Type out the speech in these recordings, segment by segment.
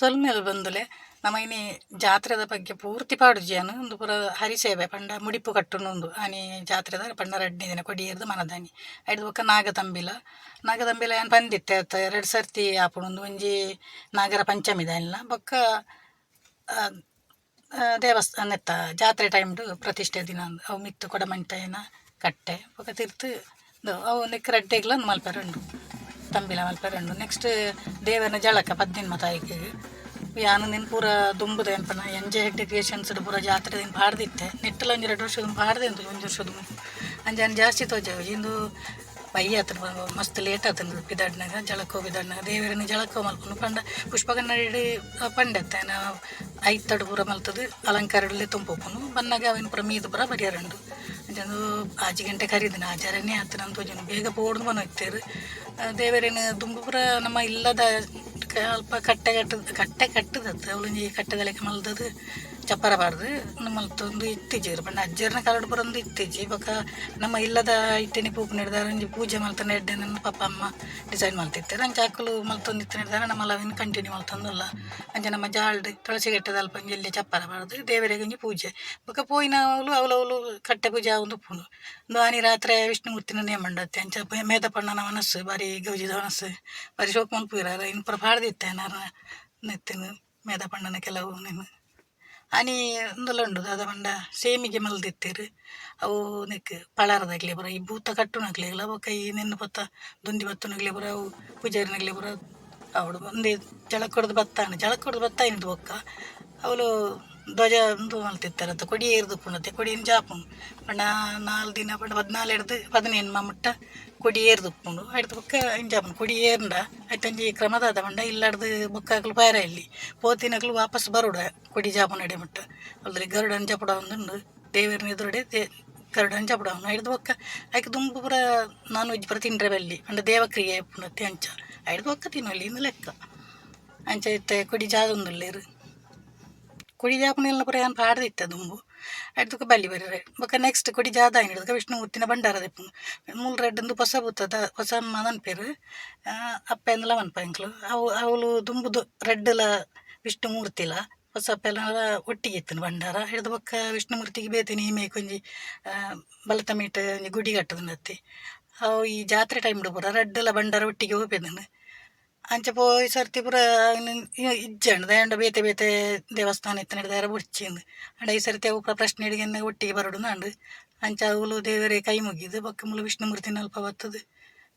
ಸೊಲ್ಮೇಲೆ ಬಂದುಲೆ ಇನಿ ಜಾತ್ರೆದ ಬಗ್ಗೆ ಪೂರ್ತಿ ಪಾಡುಜಿಯನು ಒಂದು ಪೂರ ಹರಿಸೇವೆ. ಪಂಡ ಮುಡಿಪು ಕಟ್ಟುನೊಂದು ಆನಿ ಜಾತ್ರೆದ ಪಂಡ ರಡ್ಡಿ ದಿನ ಕೊಡಿಯರ್ದು ಮನದಾನಿ. ಐದು ಬೊಕ್ಕ ನಾಗತಂಬಿಲ ನಾಗತಂಬಿಲ ಏನು ಬಂದಿತ್ತೆ ಅತ್ತ ಎರಡು ಸರ್ತಿ ಆಪುಣೊಂದು ಒಂಜಿ ನಾಗರ ಪಂಚಮಿ ದಾನಿಲ. ಬೊಕ್ಕ ದೇವಸ್ಥಾನ ಎತ್ತ ಜಾತ್ರೆ ಟೈಮ್ಡು ಪ್ರತಿಷ್ಠೆ ದಿನ ಅವು ಮಿತ್ತು ಕೊಡಮಂಟೇನ ಕಟ್ಟೆ. ಬೊಕ ತಿರ್ತು ಅವು ನಿಕ್ಕ ರಡ್ಡೆಗ್ಲ ಮಲ್ಪರ ಮಲ್ಪೆರಂಡು. ತಂಬಿಲ ಮಲ್ಪೆರಂಡು ನೆಕ್ಸ್ಟ್ ದೇವನ ಜಳಕ, ಪದ್ದಿನ ತಾಯಿಗೆ ಯಾನು ನಿನ್ ಪೂರ ದುಂಬುದ ಎಂಪನ ಎಂಜೆ ಹೆಟ್ಟಿ ಕ್ರಿಯೇಷನ್ಸ್ ಪೂರ ಜಾತ್ರೆ ದಿನ ಪಾಡ್ದಿತ್ತೆ ನೆಟ್ಟಲ ಒಂದು ಎರಡು ವರ್ಷದ ಪಾಡ್ದೆ ಅಂತ, ಒಂದು ವರ್ಷದ ಅಂಜಾನ್ ಜಾಸ್ತಿ ತೋಜಾವು ಇಂದು ಬಯ್ಯ ಆತನ ಮಸ್ತ್ ಲೇಟ್ ಆತನ ಬಿದಾಡ್ನಾಗ ಜಳಕೋ ಬಿದಾಡ್ನಾಗ ದೇವರನ್ನ ಜಳಕ ಮಲ್ಕೊಂಡು ಪಂಡ ಪುಷ್ಪಗನ್ನಡಿ ಪಂಡತ್ತೆ. ನಾವು ಐದು ತಡು ಪೂರ ಮಲ್ತದು ಅಲಂಕಾರಡಲ್ಲೇ ತುಂಬೋಪನು ಬನ್ನಾಗ ಅವನ ಪುರ ಮೀದು ಪುರ ಬರಿಯಾರಂಡು ಅಂಜಂದು ಆಜಿ ಗಂಟೆ ಕರೀದಿನ ಆಚಾರನೇ ಆತನ ಅಂತ ಬೇಗ ಪೋಡ್ದು ಹೋಗ್ತೇರು ದೇವರಿನ ದುಂಬು ಪುರ ನಮ್ಮ ಇಲ್ಲದ ಅಲ್ಪ ಕಟ್ಟೆ ಕಟ್ಟದ ಕಟ್ಟೆ ಕಟ್ಟದತ್ತು ಅವಳು ಕಟ್ಟೆದಲೆಗೆ ಬಾರ್ದು ನಮ್ಮಲ್ಲಿ ತಂದು ಇತ್ತೀಚೆರು ಪಂಡ ಅಜ್ಜರ್ನ ಕಾಲಡ್ ಬರೊಂದು ಇತ್ತೀಚೆ ಇವಾಗ ನಮ್ಮ ಇಲ್ಲದ ಇಟ್ಟಿನಿ ಪೂಪು ನಡೆದಾರ ಪೂಜೆ ಮಲ್ತ ಎಡ್ಡೆ ನನ್ನ ಪಪ್ಪ ಅಮ್ಮ ಡಿಸೈನ್ ಮಲ್ತಿರ್ತಾರೆ ನಂಗೆ ಚಾಕಲು ಮಲ್ತೊಂದು ಇತ್ತು ನಡೆದಾರ ನಮ್ಮ ಲವಿನ ಕಂಟಿನ್ಯೂ ಮಲ್ತೊಂದಲ್ಲ ಅಂಜೆ ನಮ್ಮ ಜಾಲ್ಡ್ ತುಳಸಿ ಗೆಟ್ಟದ ಅಲ್ಪ ಚಪ್ಪರ ಬಾರ್ದು ದೇವರಿಗೆ ಪೂಜೆ. ಬೊಕ ಪೋಯಿನ ಅವಳು ಅವಳವಳು ಕಟ್ಟೆ ಪೂಜೆ ಒಂದು ಪುನು. ದಾನಿ ರಾತ್ರಿ ವಿಷ್ಣುಮೂರ್ತಿನ ನೇಮಂಡತ್ತೆ ಅಂಚ ಮೇದಪಣ್ಣನ ಮನಸ್ಸು, ಬಾರಿ ಗೌಜಿದ ಮನಸ್ಸು, ಬಾರಿ ಶೋಕ ಇರಾರ ಇನ್ನು ಪ್ರಭಾಡ್ದಿತ್ತೆ ನಾರ ನೆತ್ತಿನ ಮೇದಪಣ್ಣನ ಕೆಲವು ನೀನು ಆನಿ ಉಂಡು ದಾದ ಪಂಡ ಸೇಮಿಗೆ ಮಲ್ದಿತ್ತೀರಿ. ಅವು ನಿಕ್ ಪಳಾರದಾಗ್ಲಿ ಬರ, ಈ ಭೂತ ಕಟ್ಟುನಾಗ್ಲಿಲ್ಲ ಅವ ಈ ನೆನ್ನು ಪತ್ತ, ದುಂದಿ ಬತ್ತನಾಗ್ಲಿ ಬರ, ಅವು ಪೂಜಾರಿನಾಗ್ಲಿ ಬರ ಅವಳು ಒಂದೇ ಜಳಕ ಹೊಡೆದು ಬತ್ತಾನ. ಜಳಕ ಹೊಡೆದು ಬತ್ತ ಇನ್ನದು ಬೊಕ್ಕ. ಅವಳು ಧ್ವಜ ಒಂದು ಮಲ್ತಿತ್ತಾರತ್ತ ಕೊಡಿ ಏರ್ದು ಪುಣತೆ ಕೊಡಿನ ಜಾಪುನು ಪಂಡ ನಾಲ್ ದಿನ, ಪಂಡ ಹದಿನಾಲು ಹಿಡ್ದು ಹದಿನೇನು ಮಮ್ಮಟ್ಟ ಕೊಡಿ ಏರ್ದು ಉಪ್ಪುಂಡು ಆಯ್ತು ಬೊಕ್ಕ ಇಂಜಾಪುನು ಕೊಡಿ ಏರ್ಂಡ ಆಯ್ತಂಜಿ ಕ್ರಮದಾದ ಪಂಡ ಇಲ್ಲಾಡ್ದು ಬೊಕ್ಕಾಗ್ಲು ಪಾಯರ ಇಲ್ಲಿ. ಪೋತಿನಕ್ಲು ವಾಪಸ್ ಬರುಡ ಕೊಡಿ ಜಾಪುನ ಅಡೆ ಮಟ್ಟ. ಅಲ್ರಿ ಗರುಡನ್ ಜಪಡ ಒಂದುಂಡು ದೇವರನ ಎದುರುಡೆ ದೇ ಗರುಡನ್ ಅಂಜಪುಡ ಅವನು ಹಿಡ್ದು ಬೊಕ್ಕ ಆಯ್ಕೆ ದುಂಬು ಪೂರ ನಾನ್ ವೆಜ್ ಪೂರ ತಿಂಡ್ರೆ ಬಲ್ಲಿ. ಪಂಡ ದೇವಕ್ರಿಯೆ ಪುಣತೆ ಅಂಚ. ಹಿಡ್ದು ಬೊಕ್ಕ ತಿನ್ನಲಿ ಇನ್ನು ಲೆಕ್ಕ. ಅಂಚ ಇತ್ತೆ ಕೊಡಿ ಜಾದೊಂದುಲ್ಲೇರು ಕೊಡಿ ಜಾಪನೆಲ್ಲ ಪುರ ಏನು ಪಾಡ್ದಿತ್ತ ದುಂಬು ಅದಕ್ಕೆ ಬಲ್ಲಿ ಬರೀರೆ ಬೊಕ ನೆಕ್ಸ್ಟ್ ಕೊಡಿ ಜಾದ ಹಿಡಿದಕ ವಿಷ್ಣು ಮೂರ್ತಿನ ಭಂಡಾರ ದಿಪ್ಪು ಮೂಲ ರೆಡ್ಡಂದು ಹೊಸ ಬುತ್ತದ ಹೊಸ ಮದನ್ ಪೇರು ಅಪ್ಪ ಎಂದಲ ಮನ್ಪ ಎಂಕ್ಲು ಅವು ಅವಳು ದುಂಬುದು ರೆಡ್ಡಲ ವಿಷ್ಣುಮೂರ್ತಿಲ ಹೊಸ ಅಪ್ಪೆಲ್ಲ ಒಟ್ಟಿಗೆ ಇತ್ತು ಭಂಡಾರ ಹಿಡಿದ ವಿಷ್ಣು ವಿಷ್ಣುಮೂರ್ತಿಗೆ ಬೇತೀನಿ ಈಮೆ ಕುಂಜಿ ಬಲತ ಮೀಟ ಒಂಜಿ ಗುಡಿ ಕಟ್ಟದನತ್ತಿ ಅವು ಈ ಜಾತ್ರೆ ಟೈಮ್ ಪೂರ ರೆಡ್ಡಲ ಭಂಡಾರ ಒಟ್ಟಿಗೆ ಹೋಗ್ಬೇದನು ಅಂಚ ಪೋಯಿ ಸರ್ತಿ ಪೂರ ಇಜ್ಜಂಡು ದಯಂಡ ಬೇತೆ ಬೇತೆ ದೇವಸ್ಥಾನ ಇತ್ತು ನಡೆದಾರ ಬುಡ್ಚಿಂದು ಅಂಡ ಈ ಸರ್ತಿ ಅವು ಪ್ರ- ಪ್ರಶ್ನೆ ಹಿಡಿಗೆ ಒಟ್ಟಿಗೆ ಬರೋಡು ನಂಡು ಅಂಚ ಅವಳು ದೇವರೇ ಕೈ ಮುಗಿದು ಬೊಕ್ಕ ಮುಲು ವಿಷ್ಣುಮೂರ್ತಿನ ಅಲ್ಪ ಬತ್ತದು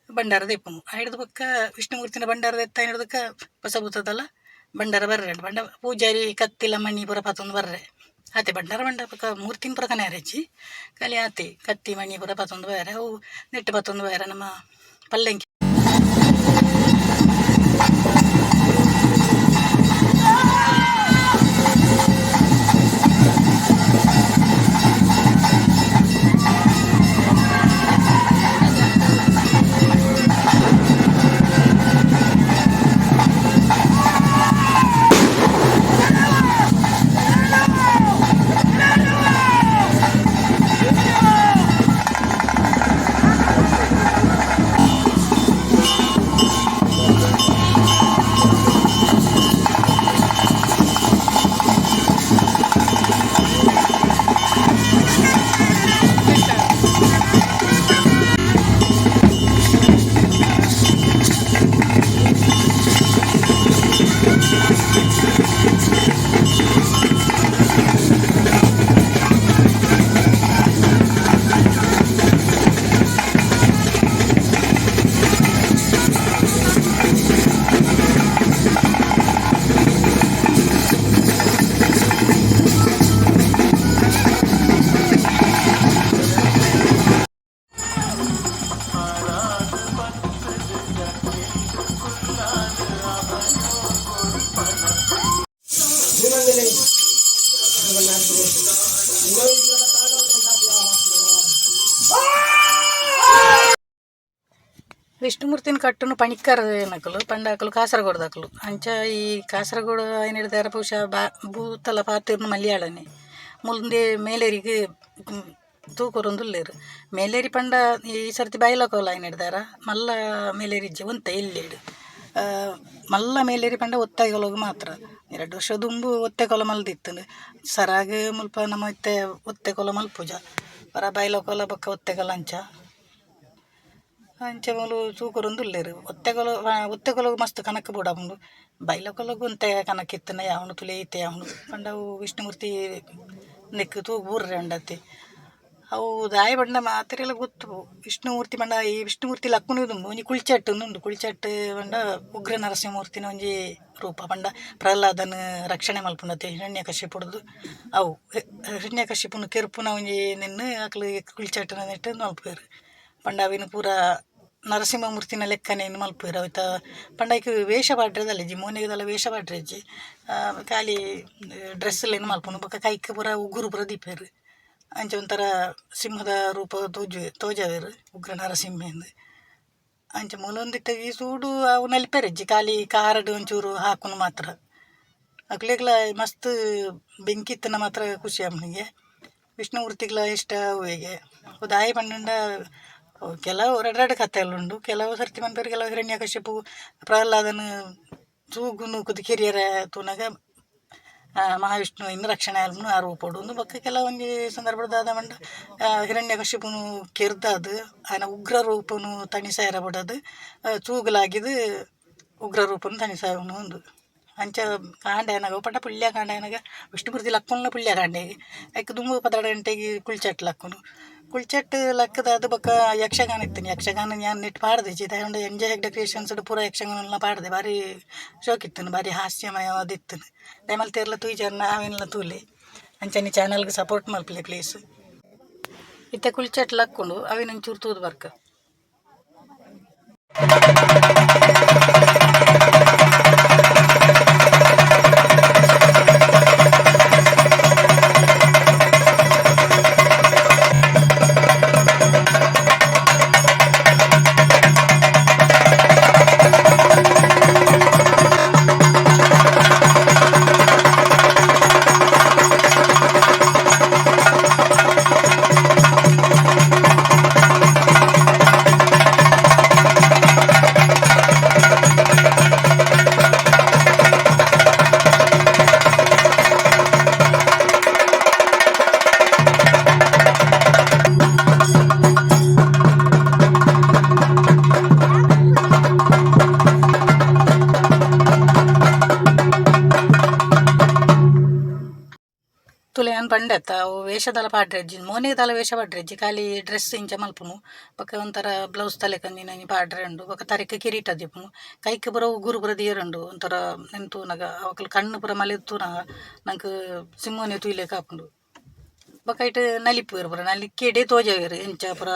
ಭಂಡಾರ ದೆಪ್ಪನು ಹಿಡಿದು ಬೊಕ್ಕ ವಿಷ್ಣುಮೂರ್ತಿನ ಭಂಡಾರ ದೆತ್ತ ಹಿಡಿದಕ್ಕ ಹೊಸ ಬುತ್ತದಲ್ಲ ಭಂಡಾರ ಬರ್ರೆ ಬಂಡ ಪೂಜಾರಿ ಕತ್ತಿಲ ಮಣ್ಣಿ ಪುರ ಪತ್ತೊಂದು ಬರ್ರೆ ಆತೆ ಭಂಡಾರ ಬಂಡ ಪಕ್ಕ ಮೂರ್ತಿನ ಪುರ ಕನೆ ಹರಚಿ ಕಲಿ ಆತೆ ಕತ್ತಿ ಮಣ್ಣಿ ಪುರ ಪತ್ತೊಂದು ಬೇರೆ ಅವು ನೆಟ್ಟು ಪತ್ತೊಂದು ಬೇರೆ ನಮ್ಮ ಪಲ್ಲಂಕಿ ವಿಷ್ಣುಮೂರ್ತಿನ కట్టును ಪಣಿಕ್ಕರ ಏನಕಲು? ಪಂಡಾಕಲು ಕಾಸರಗೋಡ್ದಾಕಲು. ಅಂಚ ಈ ಕಾಸರಗೋಡು ಏನು ಹಿಡಿದಾರ బా ಬಾ ಭೂತಲ ಪಾತಿರ್ನ ముందే ಮೇಲೇರಿಗೆ ತೂಕೊರೊಂದುಲ್ಲೇರು. ಮೇಲೇರಿ ಪಂಡ ಈ ಸರ್ತಿ ಬೈಲಕೋಲ ಏನು ಹಿಡ್ದಾರ? ಮಲ್ಲ ಮೇಲೇರಿ ಎಲ್ಲೇಡು ಆ, ಮಲ್ಲ ಮೇಲೇರಿ ಪಂಡ ಒತ್ತಾಯಿಗೊಳಗು ಮಾತ್ರ. ಎರಡು ವರ್ಷ ದುಂಬು ಒತ್ತೆ ಕೊಲ ಮಲ್ದಿತ್ತು. ಸರಾಗ ಮುಲ್ಪ ನಮ್ಮ ಇತ್ತೆ ಒತ್ತೆ ಕೊಲ ಮಲ್ಪುಜ. ಬೈಲ ಬಕ್ಕ ಬೊಕ್ಕ ಒತ್ತೆ ಕೊಲ ಅಂಚ. ಅಂಚೆ ಮೂಲು ಒತ್ತೆಗಳು ಒತ್ತೆಗೊಲಗು ಮಸ್ತ್ ಕನಕ ಬೈಲಕೊಲಗು ಅಂತ ಕನಕ ಇತ್ತನ, ಯಾವನು ತುಲೆ ಐತೆ, ಯಾವನು. ಪಂಡವು ವಿಷ್ಣುಮೂರ್ತಿ ನೆಕ್ ತೂ ಬೂರ್ರೆ ಉಂಡತ್ತೆ ಅವು ದಾಯ ಬಂಡ ಮಾತ್ರೆಲ್ಲ ಗೊತ್ತು. ವಿಷ್ಣುಮೂರ್ತಿ ಬಂಡ ಈ ವಿಷ್ಣುಮೂರ್ತಿ ಲಕ್ಕುನುದು ಒಂಜಿ ಕುಳಿಚಟ್ಟು ಉಂಡು ಕುಳಿಚಟ್ಟು ಬಂಡ ಉಗ್ರ ನರಸಿಂಹಮೂರ್ತಿನ ಒಂಜಿ ರೂಪ. ಬಂಡ ಪ್ರಹ್ಲಾದನ ರಕ್ಷಣೆ ಮಲ್ಪುಂಡತೆ ಹಿರಣ್ಯಕಶಿಪುಡ್ದು ಅವು ಹಿರಣ್ಯಕಶಿಪುನ ಕೆರುಪುನ ಒಂಜಿ ನಿನ್ನ ಅಕ್ಲು ಕುಳಿಚಟ್ಟನ ನೆಟ್ಟು ಮಲ್ಪೇರು ಪಂಡ ಅವಿನ ಪೂರ ನರಸಿಂಹಮೂರ್ತಿನ ಲೆಕ್ಕನೇನು ಮಲ್ಪುವೆರ್ ಅವತ್ತ ಪಂಡಕ್ಕೆ ವೇಷ ಪಾಡ್ರದಲ್ಲ ಜಿ, ಮೋನೆಗದಲ್ಲ ವೇಷ ಪಾಡ್ರಜ್ಜಿ ಖಾಲಿ ಡ್ರೆಸ್ಸಲ್ಲೇನು ಮಲ್ಪುಂಡು ಬೊಕ ಕೈಕ್ ಪೂರ ಉಗುರು ಪೂರ ದೀಪೇರು. ಅಂಚ ಒಂಥರ ಸಿಂಹದ ರೂಪ ತೋಜ, ತೋಜವೇರು, ಉಗ್ರ ನರಸಿಂಹಂದು ಅಂಚ ಮೂಲೊಂದಿತ್ತ ಈ ಸೂಡು ಅವು ನಲಿಪೆರಜ್ಜಿ ಖಾಲಿ ಕಾರಡು ಒಂಚೂರು ಹಾಕುನು ಮಾತ್ರ. ಅಕ್ಲೆಗ್ಲ ಮಸ್ತ್ ಬೆಂಕಿತ್ತನ ಮಾತ್ರ ಖುಷಿ ವಿಷ್ಣು ವಿಷ್ಣುಮೂರ್ತಿಗಳ ಇಷ್ಟ ಹೂವಿಗೆ ದಾಯಿ ಪಂಡ ಕೆಲವು ಎರಡೆರಡು ಕಥೆಗಳು ಉಂಡು ಕೆಲವು ಸರ್ತಿ ಬಂದವರು ಕೆಲವು ಹಿರಣ್ಯಕಶಿಪು ಪ್ರಹ್ಲಾದನ ಚೂಗುನು ಕುದು ಕಿರಿಯರ ತೂನಗ ಇನ್ನು ರಕ್ಷಣೆ ಆಲ್ಮನು ಆ ರೂಪ ಒಂದು ಬೊಕ್ಕ ಕೆಲವೊಂದು ಸಂದರ್ಭದಾದ ಮಂಡ ಹಿರಣ್ಯಕಶಿಪುನು ಕೆರ್ದಾದು ಆಯನ ಉಗ್ರ ರೂಪನು ತಣಿಸಾಯರ ಬಿಡೋದು ತೂಗಲಾಗಿದು ಉಗ್ರ ರೂಪನು ತಣಿಸಾಯವನು ಒಂದು. ಅಂಚ ಕಾಂಡ ಏನಾಗ ಪಟ ಪುಳ್ಯ ಕಾಂಡ ಏನಾಗ ವಿಷ್ಣುಮೂರ್ತಿ ಲಕ್ಕುನ ಪುಳ್ಯ ಕಾಂಡೆಗೆ ಐಕ್ ದುಂಬು ಪದಡ ಗಂಟೆಗೆ ಕುಳ್ಚಟ್ ಕುಳ್ಚಟ್ ಲಕ್ಕದ ಅದು ಬಕ್ಕ ಯಕ್ಷಗಾನ ಇತ್ತೀನಿ ಯಕ್ಷಗಾನ ನಾನು ನಿಟ್ಟು ಪಾಡ್ದೆ. ಜಿ ತಗೊಂಡು ಎಂಜಾಯ್ ಹೆಗ್ಡೆ ಕ್ರಿಯೇಷನ್ಸ್ ಪೂರ ಯಕ್ಷಗಾನ ಪಾಡ್ದೆ. ಭಾರಿ ಶೋಕಿತ್ತನು ಭಾರಿ ಹಾಸ್ಯಮಯವಾದಿತ್ತನು ದಯಮಲ್ ತೇರ್ಲ ತೂಜ ನಾವೆಲ್ಲ ತೂಲಿ. ಅಂಚನಿ ಚಾನಲ್ಗೆ ಸಪೋರ್ಟ್ ಮಲ್ಪಲೆ ಪ್ಲೀಸ್ ಇತ್ತ ಕುಳ್ಚಟ್ ಲಕ್ಕೊಂಡು ಅವಿನ ಒಂಚೂರು ತೂದು ಬರ್ಕ. ನಾನು ಅವು ವೇಷದಲ ಪಾಡ್ರೆಜ್ಜಿ ತಲ ವೇಷ ಪಾಡ್ರೆಜ್ಜಿ, ಖಾಲಿ ಡ್ರೆಸ್ ಇಂಚ ಮಲ್ಪುನು ಬೊಕ್ಕ ಒಂಥರ ಬ್ಲೌಸ್ ತಲೆ ಕಂದಿನ ಪಾಡ್ರೆ ಉಂಡು ಬೊಕ್ಕ ತರಕ್ಕೆ ಕಿರೀಟ ದಿಪ್ಪುನು ಕೈಕ್ ಬರೋ ಉಗುರು ಬುರ ದೀರುಂಡು ಒಂಥರ ನೆಂತು ನಗ, ಅವಕಲ್ ಕಣ್ಣು ಪುರ ಮಲೆತ್ತು ನಗ ನಂಗೆ ಸಿಮ್ಮೋನೆ ತುಯ್ಲೆ ಕಾಪುಂಡು. ಬೊಕ್ಕ ಇಟ್ಟು ನಲಿಪುವೆರು ನಲಿ ನಲಿಕ್ಕೆಡೆ ತೋಜಾವಿರು ಇಂಚ ಪುರ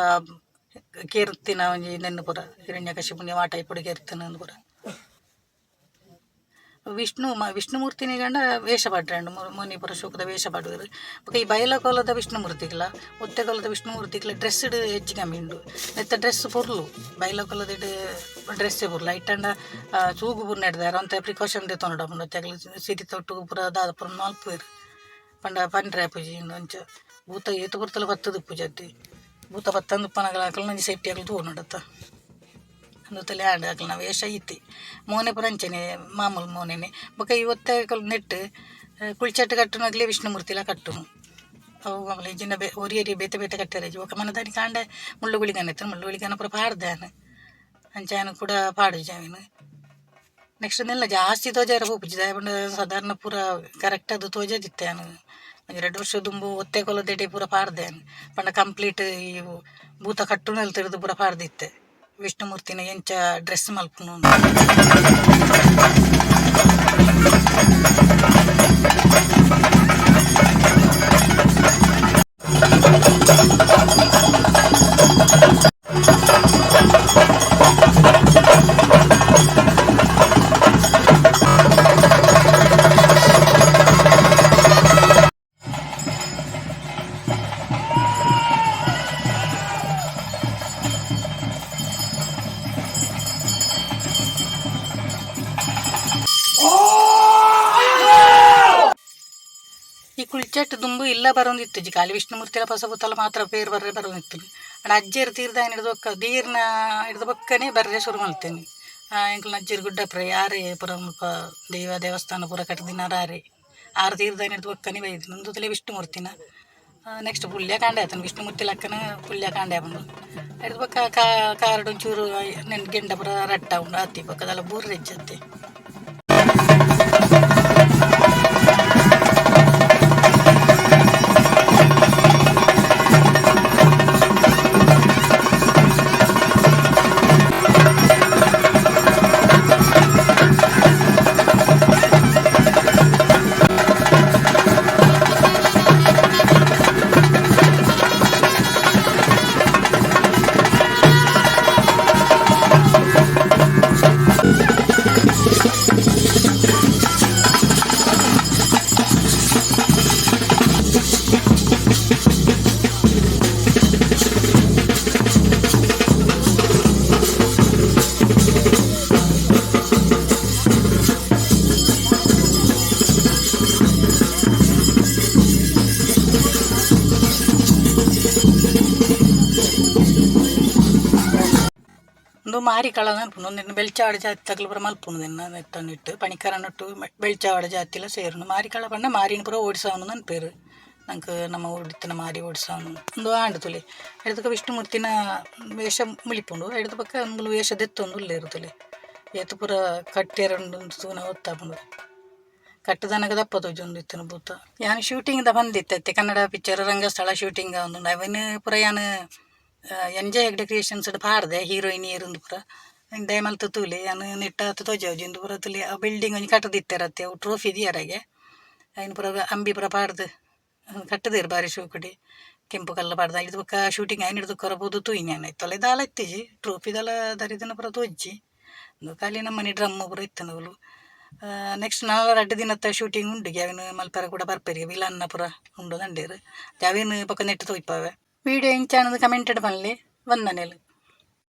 ಕೇರ್ತಿನ ನೆನ್ನು ಪುರ ಹಿರಣ್ಯಕಶಿಪುನಿ ವಾಟ ಇಪ್ಪುಡು ಕೇರ್ತಿನ ಪುರ. ವಿಷ್ಣು ಮ ವಿಷ್ಣುಮೂರ್ತಿನಿ ಗಂಡ ವೇಷ ಪಾಡ್ರಂಡು ಮುನಿಪುರ ಶೋಕದ ವೇಷ ಪಾಡುವರು ಬೊಕ ಈ ಬಯಲಕೋಲದ ವಿಷ್ಣುಮೂರ್ತಿಗಳ ವಿಷ್ಣು ವಿಷ್ಣುಮೂರ್ತಿಗಳ ಡ್ರೆಸ್ ಇಡು ಹೆಚ್ಚು ಕಮ್ಮಿ ಉಂಡು ನೆತ್ತ ಡ್ರೆಸ್ ಪೊರ್ಲು, ಬಯಲಕೋಲದ ಇಡು ಡ್ರೆಸ್ಸೇ ಪುರ್ಲ. ಐಟಂಡ ಚೂಗು ಪುರ್ ನೆಡ್ದಾರ ಅಂತ ಪ್ರಿಕಾಷನ್ ದೇ ತೊಂಡ ಪುಂಡ ತೆಗಲು ಸಿಟಿ ತೊಟ್ಟು ಪುರ ದಾದ ಪುರ ನಾಲ್ಪುವೇರು ಪಂಡ, ಪಂಡ್ರೆ ಪೂಜೆ ಅಂಚ ಭೂತ ಏತು ಪುರ್ತಲ ಬತ್ತದ ಪೂಜೆ ಭೂತ ಬತ್ತಂದು ಉಪ್ಪನಗಳ ಹಾಕಲು ನಂಗೆ ಸೇಫ್ಟಿ ಆಗಲು ತೂ ಅಂದು ತಲೆ ಆಡಾಕಲ್ ನಾವು ಎಷ್ಟು ಐತಿ. ಮೋನೆ ಪುರಂಚನೆ, ಮಾಮೂಲು ಮೋನೆನೆ. ಬಕ ಇವತ್ತೇ ಕಲ್ ನೆಟ್ಟು ಕುಳಿಚಟ್ಟು ಕಟ್ಟುನಾಗಲೇ ವಿಷ್ಣುಮೂರ್ತಿಲ ಕಟ್ಟು ಅವು ಆಮೇಲೆ ಜಿನ್ನ ಬೇ ಒರಿ ಒರಿ ಬೇತೆ ಬೇತೆ ಕಟ್ಟಾರೆ ಒಕ ಮನದಾನಿ ಕಾಂಡ ಮುಳ್ಳು ಗುಳಿ ಪುರ ಪಾಡ್ದಾನ ಅಂಚಾನು ಕೂಡ ಪಾಡು ಜಾವಿನ ನೆಕ್ಸ್ಟ್ ನಿಲ್ಲ ಜಾಸ್ತಿ ತೋಜಾರ ಹೋಗಿ ಜಾಯಬಂಡ ಸಾಧಾರಣ ಪೂರ ಕರೆಕ್ಟ್ ಅದು ತೋಜದಿತ್ತೆ ನಾನು ಎರಡು ವರ್ಷ ದುಂಬು ಒತ್ತೆ ಕೊಲದೆಡೆ ಪೂರ ಪಾಡ್ದೆ ಪಂಡ ಕಂಪ್ಲೀಟ್ ಇವು ಭೂತ ಕಟ್ಟುನಲ್ಲಿ ತಿಳಿದು ಪೂರ ಪಾಡ್ದಿತ್ತೆ. ವಿಷ್ಣುಮೂರ್ತಿನ ಎಂಚ ಡ್ರೆಸ್ ಮಲ್ಪುನು ಈ ಇಲ್ಲ ಬರೋಂದಿತ್ತು ಜಿ. ಖಾಲಿ ವಿಷ್ಣುಮೂರ್ತಿಲ ಪಸ ಬುತ್ತಲ ಮಾತ್ರ ಬೇರೆ ಬರ್ರೆ ಬರೋಂದಿತ್ತು ಅಣ್ಣ ಅಜ್ಜೇರು ತೀರ್ದ ಹಿಡಿದು ಬೊಕ್ಕ ದೀರ್ನ ಹಿಡಿದು ಬೊಕ್ಕನೆ ಬರ್ರೆ ಶುರು ಮಾಡ್ತೇನೆ. ಎಂಕ್ಲು ನಜ್ಜಿರ್ ಗುಡ್ಡ ಪುರ ಯಾರೇ ಪುರ ಮುಲ್ಪ ದೈವ, ದೇವಸ್ಥಾನ ಪೂರ ಕಟ್ಟದಿನಾರೆ ಆರು ತೀರ್ದಾನೆ ಹಿಡಿದು ಬೊಕ್ಕನೆ ಬೈದು. ನಂದು ತಲೆ ವಿಷ್ಣುಮೂರ್ತಿನ. ನೆಕ್ಸ್ಟ್ ಪುಲ್ಯ ಕಾಂಡೆ ವಿಷ್ಣು ವಿಷ್ಣುಮೂರ್ತಿ ಲಕ್ಕನ ಪುಲ್ಯ ಕಾಂಡೆ ಬಂದು ಹಿಡಿದು ಬೊಕ್ಕ ಕಾ ಚೂರು ಒಂಚೂರು ನೆನ್ ಗೆಂಡ ಪುರ ರಟ್ಟ ಉಂಡು ಅತ್ತಿ ಪಕ್ಕದಲ್ಲ ಬೂರ್ ಹೆಜ್ಜತ್ತೆ ಬೆಳ್ಚಾವಡ ಜಾತಿ ತಗಲು ಪುರ ಮಲ್ಪುಂಡು ದಿನ ನೆಟ್ಟನಿಟ್ಟು ಪಣಿಕರನೊಟ್ಟು ಬೆಳ್ಚಾವಡ ಜಾತಿಲ ಸೇರುನು. ಮಾರಿ ಕಳ ಪಂಡ ಮಾರಿನ ಪುರ ಓಡಿಸವನು ಅನ್ಪೇರು ನಂಗೆ ನಮ್ಮ ಊರಿತ್ತಿನ ಮಾರಿ ಓಡಿಸವನು. ಒಂದು ಆಂಡು ತುಲಿ. ಹಿಡಿದಕ್ಕೆ ವಿಷ್ಣುಮೂರ್ತಿನ ವೇಷ ಮುಳಿಪುಂಡು ಹಿಡಿದ ಪಕ್ಕ ಒಂದು ವೇಷ ದೆತ್ತೊಂದು ಉಲ್ಲೇರು ತುಲಿ. ಏತು ಪುರ ಕಟ್ಟೆರಡು ತೂನ ಒತ್ತಾಪುಂಡು. ಕಟ್ಟದನಗ ದಪ್ಪ ತೋಜೊಂದು ಇತ್ತಿನ ಭೂತ. ಯಾನು ಶೂಟಿಂಗ್ದ ಬಂದಿತ್ತೈತೆ. ಕನ್ನಡ ಪಿಕ್ಚರ್ ರಂಗಸ್ಥಳ ಶೂಟಿಂಗ್ ಒಂದು. ಅವನು ಪುರ ಯಾನು ಎಂಜಾಯ್ ಹೆಗ್ಡೆ ಕ್ರಿಯೇಷನ್ಸ್ ಪಾಡ್ದೆ ಹೀರೋಯಿನ್ ಏರುಂದು ಪುರ. ಇಂದ ಮಲ್ತು ತೂಲಿ ಯಾನು ನಿಟ್ಟ ಹತ್ತು ತೋಜೋಜಿಂದು ಪುರ ತುಲಿ. ಆ ಬಿಲ್ಡಿಂಗ್ ಒಂಜಿ ಕಟ್ಟದಿತ್ತಾರತ್ತೆ ಅವು ಟ್ರೋಫಿ ದಿಯರಗೆ ಅಯ್ನ ಪೂರ ಅಂಬಿ ಪೂರ ಪಾಡ್ದು ಕಟ್ಟದಿರು ಬಾರಿ ಶೂಕುಡಿ. ಕೆಂಪು ಕಲ್ಲ ಪಾಡ್ದ ಇದು ಪಕ್ಕ ಶೂಟಿಂಗ್ ಆಯ್ನ ಹಿಡಿದು ಕೊರಬೋದು ತೂಯಿನ ತೊಲೆ ದಾಲ ಇತ್ತಿಜಿ ಟ್ರೋಫಿದಲ ದರಿದಿನ ಪೂರ ತೋಜ್ಜಿ ಖಾಲಿ ನಮ್ಮ ಮನೆ ಡ್ರಮ್ ಪುರ ಇತ್ತನವಲು ನೆಕ್ಸ್ಟ್ ನಾಲ್ಕು ಎರಡು ದಿನತ್ತ ಶೂಟಿಂಗ್ ಉಂಡು ಗ್ಯಾವಿನ ಮಲ್ಪರ ಕೂಡ ಬರ್ಪೇರಿ ಅನ್ನ ಪುರ ಉಂಡು ದಂಡೇರು ಗ್ಯಾವಿನ ಪಕ್ಕ ನೆಟ್ಟು ತೋಯ್ಪಾವೆ. Video ಇಂಚಾನದು commented ಬನ್ಲಿ ವಂದನೆಲು